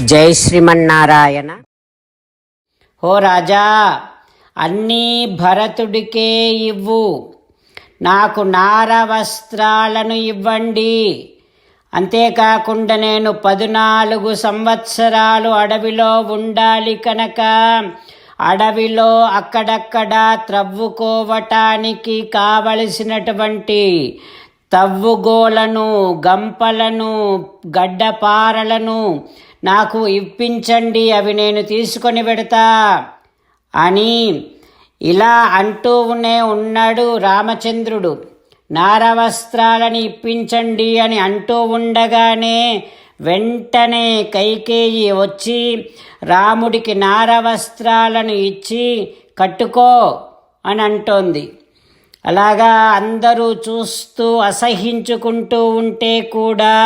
జై శ్రీమన్నారాయణ. ఓ రాజా అన్నీ భరతుడికే ఇవ్వు. నాకు నార వస్త్రాలను ఇవ్వండి. అంతేకాకుండా నేను పద్నాలుగు సంవత్సరాలు అడవిలో ఉండాలి కనుక అడవిలో అక్కడక్కడ త్రవ్వుకోవటానికి కావలసినటువంటి తవ్వుగోలను గంపలను గడ్డపారలను నాకు ఇప్పించండి అవి నేను తీసుకొని పెడతా. అని ఇలా అంటూనే ఉన్నాడు రామచంద్రుడు. నారవస్త్రాలని ఇప్పించండి అని అంటూ ఉండగానే వెంటనే కైకేయి వచ్చి రాముడికి నారవస్త్రాలను ఇచ్చి కట్టుకో అని అంటోంది. అలాగా అందరూ చూస్తూ అసహించుకుంటూ ఉంటే కూడా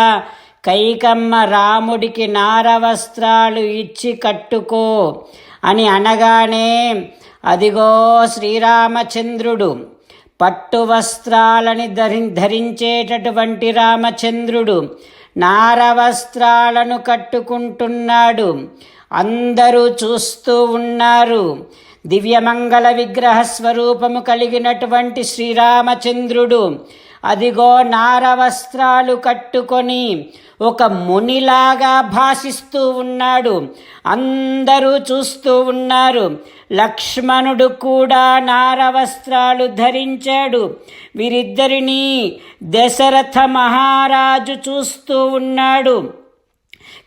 కైకమ్మ రాముడికి నారవస్త్రాలు ఇచ్చి కట్టుకో అని అనగానే అదిగో శ్రీరామచంద్రుడు పట్టు వస్త్రాలని ధరి ధరించేటటువంటి రామచంద్రుడు నారవస్త్రాలను కట్టుకుంటున్నాడు. అందరూ చూస్తూ ఉన్నారు. దివ్యమంగళ విగ్రహ స్వరూపము కలిగినటువంటి శ్రీరామచంద్రుడు అదిగో నారవస్త్రాలు కట్టుకొని ఒక మునిలాగా భాషిస్తూ ఉన్నాడు. అందరూ చూస్తూ ఉన్నారు. లక్ష్మణుడు కూడా నారవస్త్రాలు ధరించాడు. వీరిద్దరినీ దశరథ మహారాజు చూస్తూ ఉన్నాడు.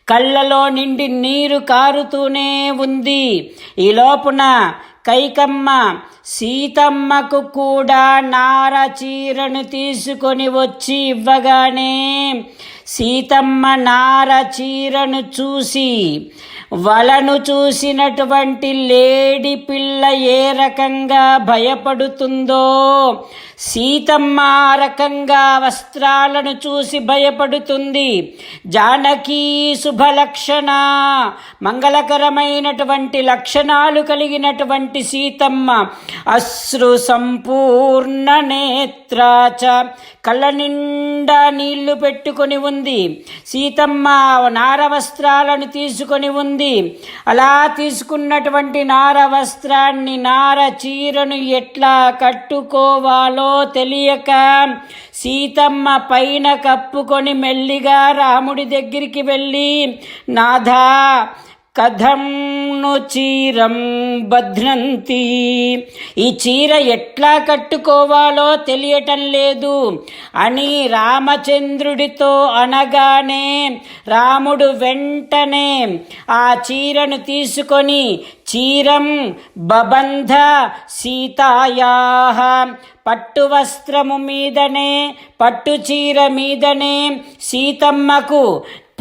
కళ్ళలో నిండి నీరు కారుతూనే ఉంది. ఈ లోపున కైకమ్మ సీతమ్మకు కూడా నార చీరను తీసుకొని వచ్చి ఇవ్వగానే సీతమ్మ నార చీరను చూసి వలను చూసినటువంటి లేడి పిల్ల ఏ రకంగా భయపడుతుందో సీతమ్మ ఆ రకంగా వస్త్రాలను చూసి భయపడుతుంది. జానకీ శుభలక్షణ. మంగళకరమైనటువంటి లక్షణాలు కలిగినటువంటి సీతమ్మ అశ్రు సంపూర్ణ నేత్రాచ కళ్ళ నిండా నీళ్ళు పెట్టుకొని ఉంది. సీతమ్మ నార వస్త్రాలను తీసుకొని ఉంది. అలా తీసుకున్నటువంటి నార వస్త్రాన్ని నార చీరను ఎట్లా కట్టుకోవాలో తెలియక సీతమ్మ పైన కప్పుకొని మెల్లిగా రాముడి దగ్గరికి వెళ్ళి నాథా కథంను చీరం భద్రంతి. ఈ చీర ఎట్లా కట్టుకోవాలో తెలియటం లేదు. అని రామచంద్రుడితో అనగానే రాముడు వెంటనే ఆ చీరను తీసుకొని చీరం బబంధ సీతాయా పట్టు వస్త్రము మీదనే పట్టు చీర మీదనే సీతమ్మకు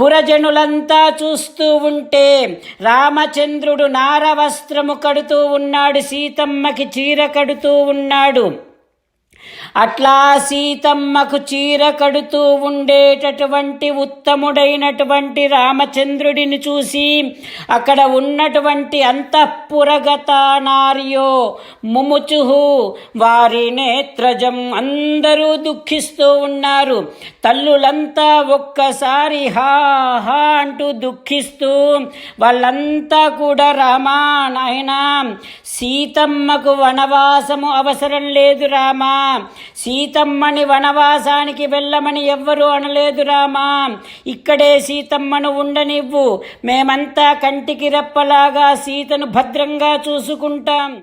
పురజనులంతా చూస్తూ ఉంటే రామచంద్రుడు నారవస్త్రము కడుతూ ఉన్నాడు సీతమ్మకి చీర కడుతూ ఉన్నాడు. అట్లా సీతమ్మకు చీర కడుతూ ఉండేటటువంటి ఉత్తముడైనటువంటి రామచంద్రుడిని చూసి అక్కడ ఉన్నటువంటి అంతఃపురగత నార్యో ముముచుహు వారి నేత్రజం అందరూ దుఃఖిస్తూ ఉన్నారు. తల్లులంతా ఒక్కసారి హా హా అంటూ దుఃఖిస్తూ వాళ్ళంతా కూడా రామా నాయనా సీతమ్మకు వనవాసము అవసరం లేదు రామా సీతమ్మని వనవాసానికి వెళ్ళమని ఎవ్వరూ అనలేదు రామా. ఇక్కడే సీతమ్మను ఉండనివ్వు. మేమంతా కంటికి రెప్పలాగా సీతను భద్రంగా చూసుకుంటాం.